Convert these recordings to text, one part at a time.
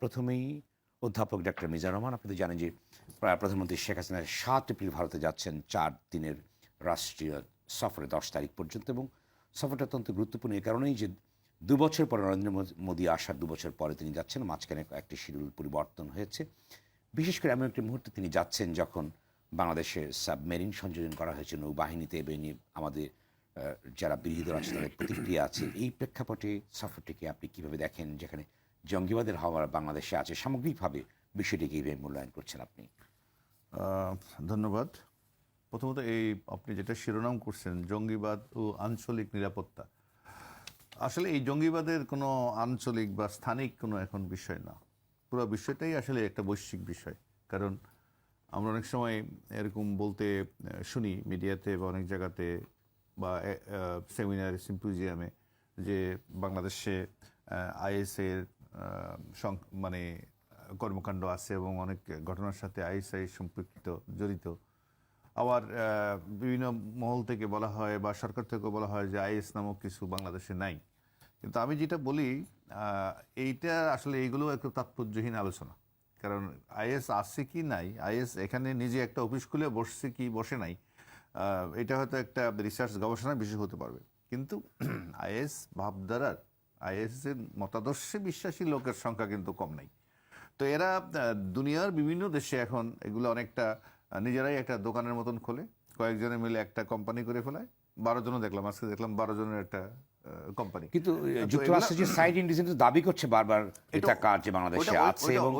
প্রথমেই অধ্যাপক ডক্টর মিজানুর রহমান, আপনি তো জানেন যে প্রধানমন্ত্রী শেখ হাসিনা সাত এপ্রিল ভারতে যাচ্ছেন, চার দিনের রাষ্ট্রীয় সফরে দশ তারিখ পর্যন্ত, এবং সফরটা অত্যন্ত গুরুত্বপূর্ণ এই কারণেই যে দু বছর পরে নরেন্দ্র মোদী আসার দু বছর পরে তিনি যাচ্ছেন, মাঝখানে একটি শিডিউল পরিবর্তন হয়েছে। বিশেষ করে এমন একটি মুহূর্তে তিনি যাচ্ছেন যখন বাংলাদেশে সাবমেরিন সংযোজন করা হয়েছে, নৌবাহিনীতে এবং আমাদের যারা বিরোধী দল আছে তাদের প্রতিক্রিয়া আছে। এই প্রেক্ষাপটে সফরটিকে আপনি কীভাবে দেখেন, যেখানে জঙ্গিবাদের হাওয়া বাংলাদেশে আছে। সামগ্রিকভাবে বিষয়টিকে এইভাবে মূল্যায়ন করছেন আপনি। ধন্যবাদ। প্রথমত এই আপনি যেটা শিরোনাম করছেন, জঙ্গিবাদ ও আঞ্চলিক নিরাপত্তা। আসলে এই জঙ্গিবাদের কোনো আঞ্চলিক বা স্থানিক কোনো এখন বিষয় না। পুরো বিষয়টাই আসলে একটা বৈশ্বিক বিষয়। কারণ আমরা অনেক সময় এরকম বলতে শুনি মিডিয়াতে বা অনেক জায়গাতে বা সেমিনার, সিম্পোজিয়ামে যে বাংলাদেশে আইএসএর মানে কর্মকাণ্ড আছে এবং অনেক ঘটনার সাথে আইএসআই সম্পৃক্ত, জড়িত। আবার বিভিন্ন মহল থেকে বলা হয় বা সরকার থেকে বলা হয় যে আইএস নামক কিছু বাংলাদেশে নাই। কিন্তু আমি যেটা বলি এইটা আসলে এইগুলো একটু তাৎপর্যহীন আলোচনা। কারণ আইএস আছে কি নাই, আইএস এখানে নিজে একটা অফিস খুলে বসছে কি, বসে নাই এটা হয়তো একটা রিসার্চ গবেষণার বিষয় হতে পারবে। কিন্তু আইএস ভাবধারার আইএস এর মতাদর্শে বিশ্বাসী লোকের সংখ্যা কিন্তু কম নাই। তো এরা দুনিয়ার বিভিন্ন দেশে এখন এগুলো অনেকটা নিজেরাই একটা দোকানের মতন খোলে। কয়েকজনে মিলে একটা কোম্পানি করে ফেলায়। বারো জনও দেখলাম আজকে দেখলাম বারো জনের একটা কোম্পানি কিন্তু যুক্তরাষ্ট্র যে সাইড ইন্ডিজেন দাবি করছে বারবার এটা কাজ যে বাংলাদেশে আছে এবং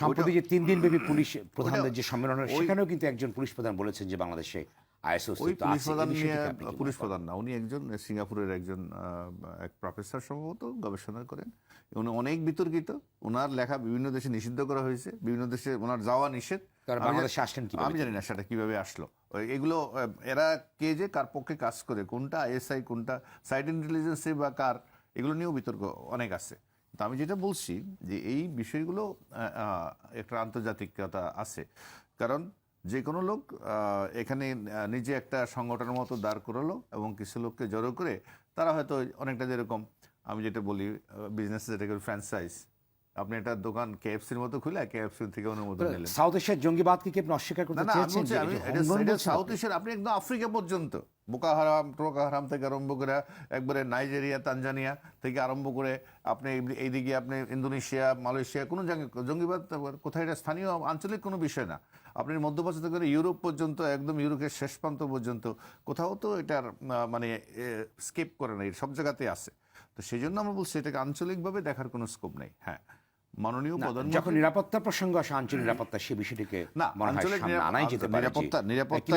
সম্প্রতি যে তিন দিন ব্যাপী পুলিশ প্রধানদের যে সম্মেলন সেখানেও কিন্তু একজন পুলিশ প্রধান বলেছেন যে বাংলাদেশে পুলিশ প্রধান না উনি একজন সিঙ্গাপুরের একজন এক প্রফেসর সম্ভবত গবেষণা করেন। উনি অনেক বিতর্কিত ওনার লেখা বিভিন্ন দেশে নিষিদ্ধ করা হয়েছে বিভিন্ন দেশে ওনার যাওয়া নিষেধ। আমি-? জানি না সেটা কীভাবে আসলো। এগুলো এরা কে যে কার পক্ষে কাজ করে কোনটা আইএসআই কোনটা সাইড ইন্টেলিজেন্সে বা কার এগুলো নিয়েও বিতর্ক অনেক আছে। তো আমি যেটা বলছি যে এই বিষয়গুলো একটা আন্তর্জাতিকতা আছে। কারণ যে কোনো লোক এখানে নিজে একটা সংগঠনের মতো দাঁড় করালো এবং কিছু লোককে জড়ো করে তারা হয়তো অনেকটা যেরকম আমি যেটা বলি বিজনেস যেটাকে ফ্র্যাঞ্চাইজ আপনি একটা দোকান কেএফসির মতো খুলে কেএফসি থেকে অনুমোদন নিলেন। সাউথ এশিয়ার জঙ্গিবাদকে কি আপনি অস্বীকার না করতে না চেয়েছেন? আমি এটা সাউথ এশিয়ার আপনি। একদম আফ্রিকা পর্যন্ত। বোকা হারাম টোকা হারাম থেকে আরম্ভ করে একবারে নাইজেরিয়া তানজানিয়া থেকে আরম্ভ করে আপনি এইদিকে আপনি ইন্দোনেশিয়া মালয়েশিয়া কোনো জায়গায় জঙ্গিবাদ কোথায়? এটা স্থানীয় আঞ্চলিক কোনো বিষয় না। আপনি মধ্যপ্রাচ্য থেকে ইউরোপ পর্যন্ত একদম ইউরোপের শেষ প্রান্ত পর্যন্ত কোথাও তো এটার মানে স্কেপ করে নাই সব জায়গাতে আছে। তো সেই জন্য আমরা বলছি এটাকে আঞ্চলিকভাবে দেখার কোনো স্কোপ নেই। হ্যাঁ। মাননীয় প্রধানমন্ত্রী যখন নিরাপত্তা প্রসঙ্গ আসে আঞ্চলিক নিরাপত্তা সে বিষয়টিকে না, আঞ্চলিক আনাই যেতে পারে নিরাপত্তা- নিরাপত্তা-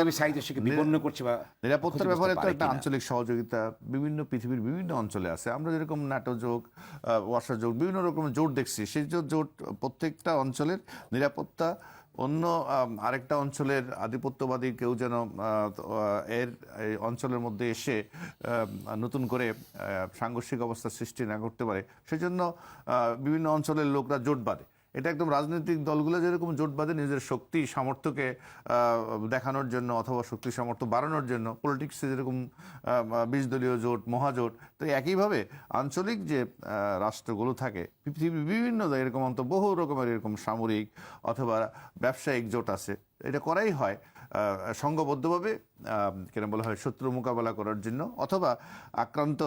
বিপন্ন করছে বা নিরাপত্তার ব্যাপারে তো একটা আঞ্চলিক সহযোগিতা বিভিন্ন পৃথিবীর বিভিন্ন অঞ্চলে আছে। আমরা যেরকম ন্যাটো জোট ওয়াসা জোট বিভিন্ন রকমের জোট দেখছি সেই জোট প্রত্যেকটা অঞ্চলের নিরাপত্তা অন্য আরেকটা অঞ্চলের আধিপত্যবাদী কেউ যেন এর অঞ্চলের মধ্যে এসে নতুন করে সাংঘর্ষিক অবস্থা সৃষ্টি না করতে পারে। সেজন্য বিভিন্ন অঞ্চলের লোকরা জোট বাঁধে। এটা একদম রাজনৈতিক দলগুলো যেরকম জোট বাঁধে নিজের শক্তি, সামর্থ্যকে দেখানোর জন্য অথবা শক্তি, সামর্থ্য বাড়ানোর জন্য পলিটিক্সে যেরকম বিশ দলীয় জোট, মহাজোট, তো একইভাবে আঞ্চলিক যে রাষ্ট্রগুলো থাকে, পৃথিবীর বিভিন্ন এরকম অন্ত বহু রকমের এরকম সামরিক অথবা ব্যবসায়িক জোট আছে। এটা করাই হয়। আহ, কেন বলা হয় শত্রু মোকাবেলা করার জন্য অথবা আক্রান্ত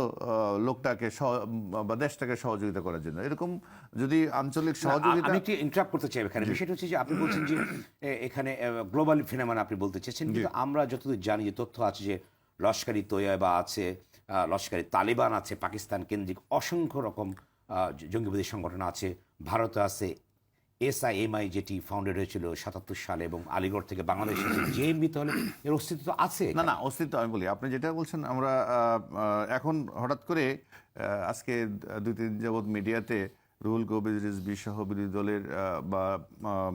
লোকটাকে সহ- বা দেশটাকে সহযোগিতা করার জন্য। এরকম যদি আঞ্চলিক সহযোগিতা আমি একটু ইন্টারাপ্ট করতে চাই এখানে। বিষয়টা হচ্ছে যে আপনি বলছেন যে এখানে গ্লোবাল ফিনামান আপনি বলতে চেয়েছেন। কিন্তু আমরা যতদূর জানি যে তথ্য আছে যে লস্করি তৈয়বা আছে লস্করি তালিবান আছে পাকিস্তান কেন্দ্রিক অসংখ্য রকম জঙ্গিবাদী সংগঠন আছে ভারতে আছে এসআইএমআই যেটি ফাউন্ডেড হয়েছিল সাতাত্তর সালে এবং আলিগড় থেকে বাংলাদেশ জেএমবি তাহলে এর অস্তিত্ব আছে? না না, অস্তিত্ব আমি বলি। আপনি যেটা বলছেন, আমরা এখন হঠাৎ করে আজকে দুই তিন যাবৎ মিডিয়াতে রুহুল কবির রিজবি সহ বিরোধী দলের বা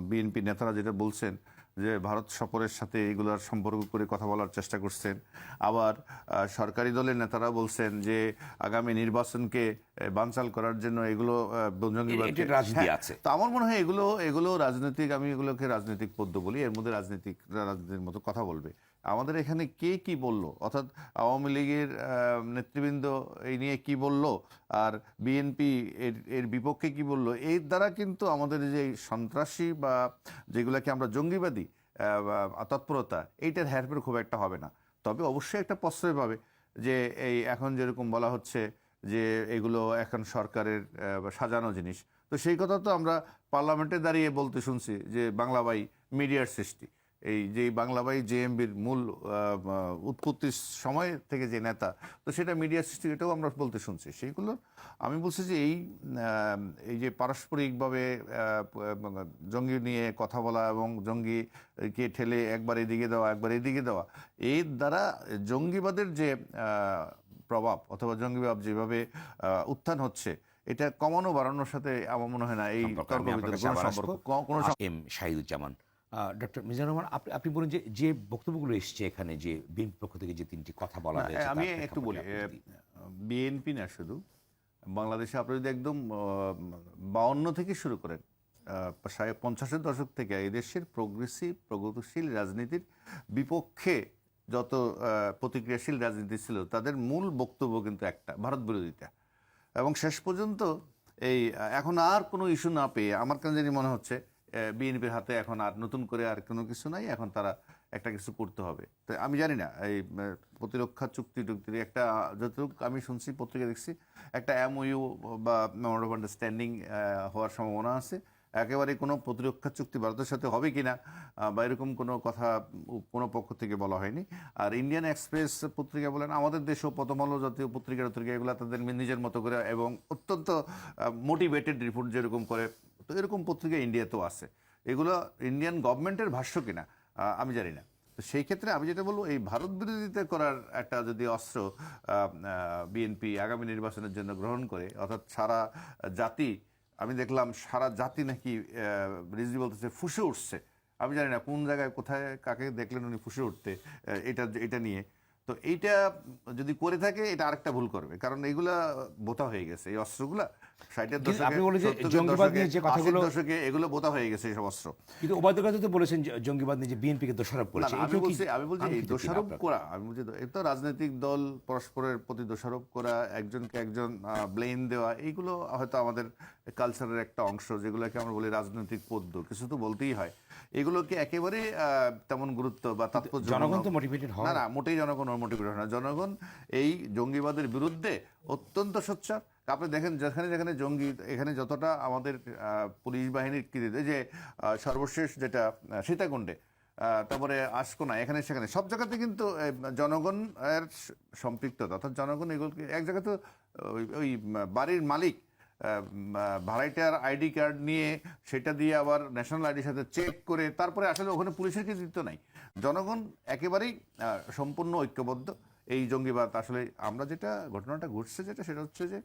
বিএনপি নেতারা যেটা বলছেন যে ভারত সফরের সাথে এগুলার সম্পর্ক করে কথা বলার চেষ্টা করছেন আবার সরকারি দলের নেতারা বলছেন যে আগামী নির্বাচনকে বানচাল করার জন্য এগুলো হ্যাঁ, আছে। তো আমার মনে হয় এগুলো এগুলো রাজনৈতিক আমি এগুলোকে রাজনৈতিক পদ্য বলি এর মধ্যে রাজনৈতিক রাজনীতির মতো কথা বলবে আমাদের এখানে কে কি বলল? অর্থাৎ আওয়ামী লীগের নেতৃবৃন্দ এই নিয়ে কি বলল? আর বিএনপি এর এর বিপক্ষে কি বলল? এর দ্বারা কিন্তু আমাদের যে সন্ত্রাসী বা যেগুলোকে আমরা জঙ্গিবাদী তৎপরতা, এইটার হ্যারফের খুব একটা হবে না। তবে অবশ্যই একটা প্রশ্রয় পাবে যে এই এখন যেরকম বলা হচ্ছে যে এগুলো এখন সরকারের সাজানো জিনিস। তো সেই কথা তো আমরা পার্লামেন্টে দাঁড়িয়ে বলতে শুনছি যে বাংলাবাই মিডিয়ার সৃষ্টি। এই যে বাংলাবাই জেএমবির মূল উৎপত্তির সময় থেকে যে নেতা তো সেটা মিডিয়া সৃষ্টি এটাও আমরা বলতে শুনছি। সেইগুলো আমি বলছি যে এই এই যে পারস্পরিকভাবে জঙ্গি নিয়ে কথা বলা এবং জঙ্গিকে ঠেলে একবার এদিকে দেওয়া একবার এদিকে দেওয়া এর দ্বারা জঙ্গিবাদের যে প্রভাব অথবা জঙ্গিবাদ যেভাবে উত্থান হচ্ছে এটা কমানো বাড়ানোর সাথে আমার মনে হয় না এই তর্ক কোনো এম শাহিদুজ্জামান। ডক্টর মিজান রহমান আপনি আপনি বলেন যে যে বক্তব্যগুলো এসছে এখানে যে বিএনপি পক্ষ থেকে যে তিনটি কথা বলা হয়েছে আমি একটু বলি বিএনপি না শুধু বাংলাদেশে আপনি যদি একদম বাউন্ন থেকে শুরু করেন প্রায় পঞ্চাশের দশক থেকে এই দেশের প্রগ্রেসিভ প্রগতিশীল রাজনীতির বিপক্ষে যত প্রতিক্রিয়াশীল রাজনীতি ছিল তাদের মূল বক্তব্য কিন্তু একটা ভারত বিরোধিতা। এবং শেষ পর্যন্ত এই এখন আর কোনো ইস্যু না পেয়ে আমার কেন জানি মনে হচ্ছে বিএনপির হাতে এখন আর নতুন করে আর কোনো কিছু নাই এখন তারা একটা কিছু করতে হবে। তো আমি জানি না এই প্রতিরক্ষা চুক্তি টুক্তির একটা যতটুকু আমি শুনছি পত্রিকা দেখছি একটা এমওইউ বা মেমোর অফ আন্ডারস্ট্যান্ডিং হওয়ার সম্ভাবনা আছে। একেবারে কোনো প্রতিরক্ষা চুক্তি ভারতের সাথে হবে কিনা আহ, বা এরকম কোনো কথা কোনো পক্ষ থেকে বলা হয়নি। আর ইন্ডিয়ান এক্সপ্রেস পত্রিকা বলেন আমাদের দেশেও প্রথম আলো জাতীয় পত্রিকা পত্রিকা এগুলো তাদের নিজের মতো করে এবং অত্যন্ত মোটিভেটেড রিপোর্ট যেরকম করে তো এরকম পত্রিকা ইন্ডিয়াতেও আছে। এগুলো ইন্ডিয়ান গভর্নমেন্টের ভাষ্য কিনা আমি জানি না। তো সেই ক্ষেত্রে আমি যেটা বলব, এই ভারত বিরোধিতা করার একটা যদি অস্ত্র বিএনপি আগামী নির্বাচনের জন্য গ্রহণ করে, অর্থাৎ সারা জাতি, আমি দেখলাম সারা জাতি নাকি রিজি বলতেছে ফুসে উঠছে। আমি জানি না কোন জায়গায় কোথায় কাকে দেখলেন উনি ফুসে উঠতে এটা এটা নিয়ে। তো এইটা যদি করে থাকে, এটা আরেকটা ভুল করবে। কারণ এইগুলা বোতা হয়ে গেছে, এই অস্ত্রগুলা। ষাটের দশকে আপনি বলেন যে জঙ্গিবাদ নিয়ে যে কথাগুলো- দশকে এগুলো বোতা হয়ে গেছে এইসব অস্ত্র। কিন্তু ওবায়দুল কাদের তো বলেছেন জঙ্গিবাদ নিয়ে যে বিএনপিকে দোষারোপ করেছে আমি বলছি আমি বলছি এই দোষারোপ করা আমি বলছি এটা রাজনৈতিক দল পরস্পরের প্রতি দোষারোপ করা একজনকে একজন ব্লেম দেওয়া এইগুলো হয়তো আমাদের কালচারের একটা অংশ যেগুলোকে আমরা বলি রাজনৈতিক পদ্য কিছু তো বলতেই হয়। এগুলোকে একেবারে তেমন গুরুত্ব বা তাৎপর্য জনগণ তো মোটিভেটেড হয় না না মোটেই জনগণ মোটিভেটেড হয় না। জনগণ এই জঙ্গিবাদের বিরুদ্ধে অত্যন্ত সোচ্চার। আপনি দেখেন, যেখানে যেখানে জঙ্গি, এখানে যতটা আমাদের পুলিশ বাহিনীর কৃতিত্ব যে সর্বশেষ যেটা সীতাকুণ্ডে তারপরে আশকোনা, এখানে সেখানে, সব জায়গাতে কিন্তু জনগণ এর সম্পৃক্ততা, অর্থাৎ জনগণ এগুলোকে, এক জায়গাতে ওই বাড়ির মালিক ভাড়াইটার আইডি কার্ড নিয়ে সেটা দিয়ে আবার ন্যাশনাল আইডির সাথে চেক করে, তারপরে আসলে ওখানে পুলিশের কৃতিত্ব নাই। জনগণ একেবারেই সম্পূর্ণ ঐক্যবদ্ধ। এই জঙ্গিবাদ। আসলে আমরা যেটা, ঘটনাটা ঘটছে যেটা, সেটা হচ্ছে যে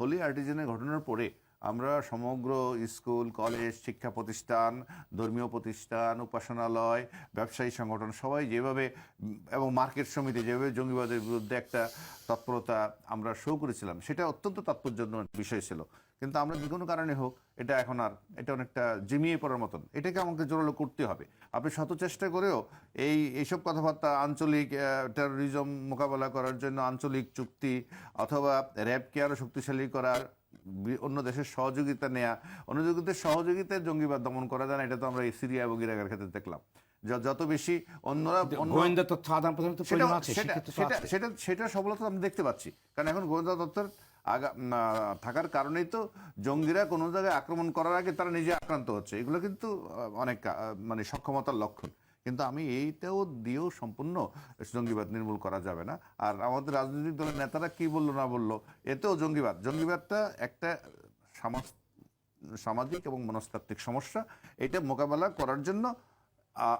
হোলি আর্টিজেনের ঘটনার পরে আমরা সমগ্র স্কুল, কলেজ, শিক্ষা প্রতিষ্ঠান, ধর্মীয় প্রতিষ্ঠান, উপাসনালয়, ব্যবসায়ী সংগঠন, সবাই যেভাবে, এবং মার্কেট সমিতি যেভাবে জঙ্গিবাদের বিরুদ্ধে একটা তৎপরতা আমরা শো করেছিলাম, সেটা অত্যন্ত তাৎপর্যপূর্ণ বিষয় ছিল। কিন্তু আমরা যে কোনো কারণে হোক এটা এখন আর এটা অনেকটা জিমিয়ে পড়ার মতন। এটাকে আমাকে জোরালো করতে হবে। আপনি শত চেষ্টা করেও এই এইসব কথাবার্তা আঞ্চলিক টেরোরিজম মোকাবেলা করার জন্য আঞ্চলিক চুক্তি অথবা র্যাবকে আরও শক্তিশালী করার অন্য দেশের সহযোগিতা নেয়া অন্য দেশের সহযোগিতায় জঙ্গিবাদ দমন করা যায় না এটা তো আমরা এই সিরিয়া এবং ইরাকের ক্ষেত্রে দেখলাম। য- যত বেশি অন্যরা অন্য গোয়েন্দা তথ্য আদান প্রদান সেটা সেটা সেটা সফলতা আমরা দেখতে পাচ্ছি। কারণ এখন গোয়েন্দা দপ্তর থাকার কারণেই তো জঙ্গিরা কোনো জায়গায় আক্রমণ করার আগে তারা নিজে আক্রান্ত হচ্ছে। এগুলো কিন্তু অনেক মানে সক্ষমতার লক্ষণ। কিন্তু আমি এইটাও দিয়েও সম্পূর্ণ জঙ্গিবাদ নির্মূল করা যাবে না। আর আমাদের রাজনৈতিক দলের নেতারা কি বলল না বলল, এতেও জঙ্গিবাদ। জঙ্গিবাদটা একটা সমাজ, সামাজিক এবং মনস্তাত্ত্বিক সমস্যা। এটা মোকাবেলা করার জন্য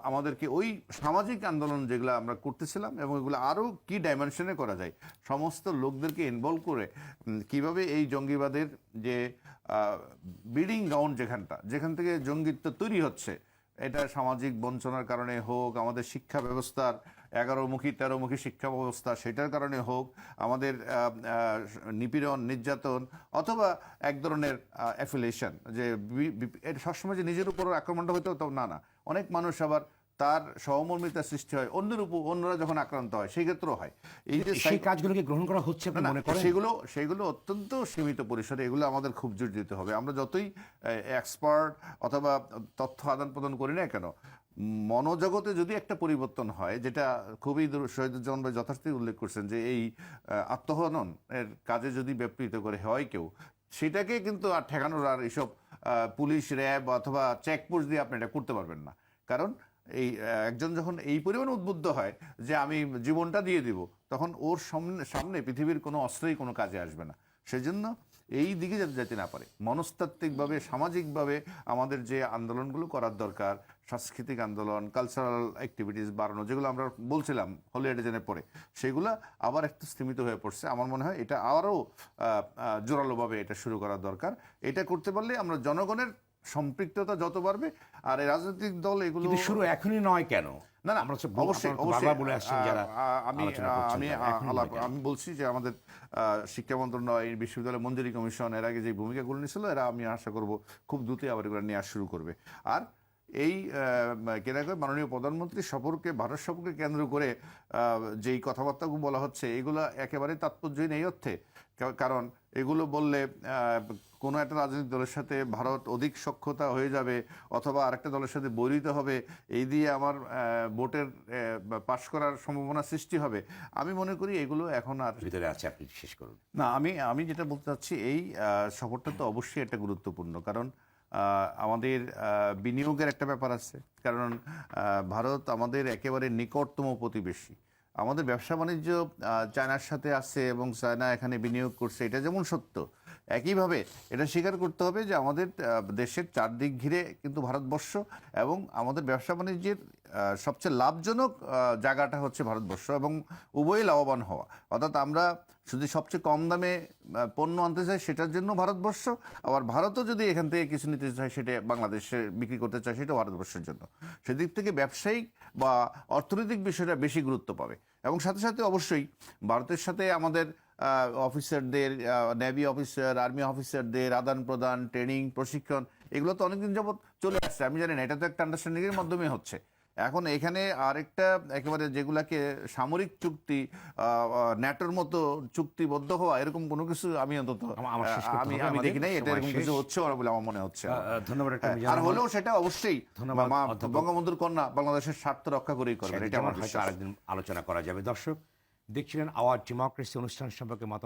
আমাদেরকে ওই সামাজিক আন্দোলন যেগুলো আমরা করতেছিলাম এবং এগুলো আরও কি ডাইমেনশনে করা যায়, সমস্ত লোকদেরকে ইনভলভ করে কীভাবে এই জঙ্গিবাদের যে বিডিং গাউন্ড যেখানটা, যেখান থেকে জঙ্গিত্ব তৈরি হচ্ছে এটা সামাজিক বঞ্চনার কারণে হোক, আমাদের শিক্ষা ব্যবস্থার এগারোমুখী, তেরোমুখী শিক্ষা ব্যবস্থা সেটার কারণে হোক, আমাদের নিপীড়ন, নির্যাতন অথবা এক ধরনের অ্যাফিলিয়েশন যে সবসময় যে নিজের উপর আক্রমণটা হতো তো না না। অনেক মানুষ আবার তার সহমর্মিতা সৃষ্টি হয় অন্যের উপর অন্যরা যখন আক্রান্ত হয় সেই ক্ষেত্রেও হয়। এই যে সেই কাজগুলোকে গ্রহণ করা হচ্ছে আপনি না, মনে করেন? সেগুলো সেগুলো অত্যন্ত সীমিত পরিসরে এগুলো আমাদের খুব জোর দিতে হবে। আমরা যতই এক্সপার্ট অথবা তথ্য আদান প্রদান করি না কেন মনোজগতে যদি একটা পরিবর্তন হয় যেটা খুবই শহীদুজ্জামান ভাই যথার্থই উল্লেখ করছেন যে এই আত্মহনন এর কাজে যদি ব্যাপৃত করে হয় কেউ সেটাকে কিন্তু আর ঠেকানোর আর এইসব পুলিশ র্যাব অথবা চেকপোস্ট দিয়ে আপনি এটা করতে পারবেন না। কারণ এই একজন যখন এই পরিমাণ উদ্বুদ্ধ হয় যে আমি জীবনটা দিয়ে দিব, তখন ওর সামনে সামনে পৃথিবীর কোনো অস্ত্রই কোনো কাজে আসবে না। সেজন্য এই দিকে যাতে যেতে না পারে। মনস্তাত্ত্বিকভাবে, সামাজিকভাবে আমাদের যে আন্দোলনগুলো করার দরকার, সাংস্কৃতিক আন্দোলন কালচারাল অ্যাক্টিভিটিস বাড়ানো, যেগুলো আমরা বলছিলাম হলি এডিজনের পরে, সেগুলো আবার একটু স্থিমিত হয়ে পড়ছে। আমার মনে হয় এটা আরও জোরালোভাবে এটা শুরু করা দরকার। এটা করতে পারলে আমরা জনগণের সম্পৃক্ততা যত বাড়বে আর এই রাজনৈতিক দল এগুলো শুরু এখনই নয় কেন না না আমরা অবশ্যই অবশ্যই বলে আসছেন যারা আ, আ, আমি আমি? আমি বলছি যে আমাদের আহ, শিক্ষা মন্ত্রণালয় বিশ্ববিদ্যালয় মঞ্জুরি কমিশন এর আগে যে ভূমিকাগুলো নিয়েছিল এরা আমি আশা করব খুব দ্রুতই আবার এগুলো নেওয়া শুরু করবে আর এই কেনাকে মাননীয় প্রধানমন্ত্রী সফরকে ভারত সফরকে কেন্দ্র করে যেই কথাবার্তাগুলো বলা হচ্ছে এগুলো একেবারে তাৎপর্যহীন এই অর্থে। কারণ এগুলো বললে কোনো একটা রাজনৈতিক দলের সাথে ভারত অধিক সক্ষতা হয়ে যাবে অথবা আরেকটা দলের সাথে বৈরিত হবে এই দিয়ে আমার ভোটের পাশ করার সম্ভাবনা সৃষ্টি হবে। আমি মনে করি এগুলো এখন আর ভিতরে আছে আপনি শেষ করুন। না আমি আমি যেটা বলতে চাচ্ছি এই সফরটা তো অবশ্যই একটা গুরুত্বপূর্ণ। কারণ আমাদের বিনিয়োগের একটা ব্যাপার আছে। কারণ ভারত আমাদের একেবারে নিকটতম প্রতিবেশী। আমাদের ব্যবসা বাণিজ্য চায়নার সাথে আছে এবং চায়না এখানে বিনিয়োগ করছে, এটা যেমন সত্য। একইভাবে এটা স্বীকার করতে হবে যে আমাদের দেশের চারদিক ঘিরে কিন্তু ভারতবর্ষ এবং আমাদের ব্যবসা বাণিজ্যের সবচেয়ে লাভজনক জায়গাটা হচ্ছে ভারতবর্ষ এবং উভয়ই লাভবান হওয়া। অর্থাৎ আমরা শুধু সবচেয়ে কম দামে পণ্য আনতে চাই সেটার জন্য ভারতবর্ষ, আবার ভারতও যদি এখান থেকে কিছু নিতে চায় সেটা বাংলাদেশে বিক্রি করতে চায় সেটা ভারতবর্ষের জন্য। সেদিক থেকে ব্যবসায়িক বা অর্থনৈতিক বিষয়টা বেশি গুরুত্ব পাবে। এবং সাথে সাথে অবশ্যই ভারতের সাথে আমাদের অফিসারদের নেভি অফিসার আর্মি অফিসারদের আদান প্রদান ট্রেনিং প্রশিক্ষণ এগুলো তো অনেকদিন যাবত চলে আসছে। আমি জানি না এটা তো একটা আন্ডারস্ট্যান্ডিং এর মাধ্যমে হচ্ছে। এখন এখানে আরেকটা একেবারে যেগুলাকে সামরিক চুক্তি ন্যাটোর মতো চুক্তিবদ্ধ হওয়া এরকম কোনো কিছু আমি অন্তত আমি আমি দেখি নাই এটা এরকম কিছু হচ্ছে বলে আমার মনে হচ্ছে ধন্যবাদ হ্যাঁ, আর হলেও সেটা অবশ্যই। বঙ্গবন্ধুর কন্যা বাংলাদেশের স্বার্থ রক্ষা করেই করবেন এটা আমার হয়তো আরেকদিন আলোচনা করা যাবে। দর্শক দেখছিলেন আওয়ার ডেমোক্রেসি অনুষ্ঠান সম্পর্কে মতামত